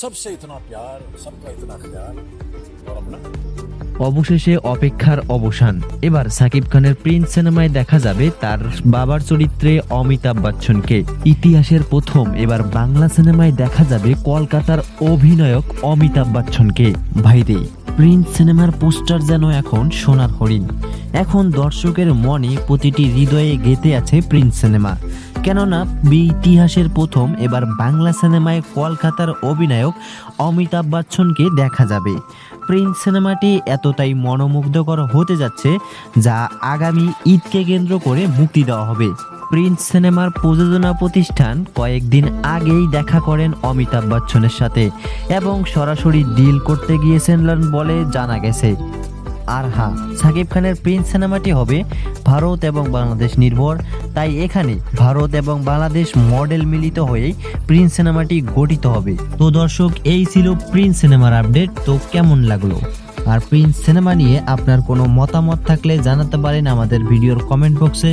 सबसे इतना प्यार सबका इतना ख्याल और अपना অবশেষে অপেক্ষার অবসান এবার সাকিব খানের প্রিন্স সিনেমায় দেখা যাবে তার বাবার চরিত্রে অমিতাভ বচ্চনকে ইতিহাসের প্রথম এবার বাংলা সিনেমায় দেখা যাবে কলকাতার অভিনয়ক অমিতাভ বচ্চনকে ভাইরে প্রিন্স সিনেমার পোস্টার যেন এখন সোনার হরিণ এখন দর্শকের মনে প্রতিটি হৃদয়ে গেঁথে আছে প্রিন্স সিনেমা কেননা ইতিহাসের প্রথম, এবার বাংলা সিনেমায় কলকাতার অভিনায়ক অমিতাভ বচ্চনকে দেখা যাবে। প্রিন্স সিনেমাটি এতটাই মনোমুগ্ধকর হতে যাচ্ছে যা আগামী ঈদকে কেন্দ্র করে মুক্তি দেওয়া হবে। প্রিন্স সিনেমার প্রযোজনা প্রতিষ্ঠান কয়েকদিন আগেই দেখা করেন অমিতাভ বচ্চনের সাথে এবং সরাসরি ডিল করতে গিয়েছিলেন বলে জানা গেছে। আর হ্যাঁ সাকিব খানের প্রিন্স সিনেমাটি হবে ভারত এবং বাংলাদেশ নির্ভর। তাই এখানে ভারত এবং বাংলাদেশ মডেল মিলিত হয়ে প্রিন্স সিনেমাটি গঠিত হবে। তো দর্শক, এই ছিল প্রিন্স সিনেমার আপডেট। তো কেমন লাগল? আর প্রিন্স সিনেমা নিয়ে আপনার কোনো মতামত থাকলে জানাতে পারেন আমাদের ভিডিওর কমেন্ট বক্সে।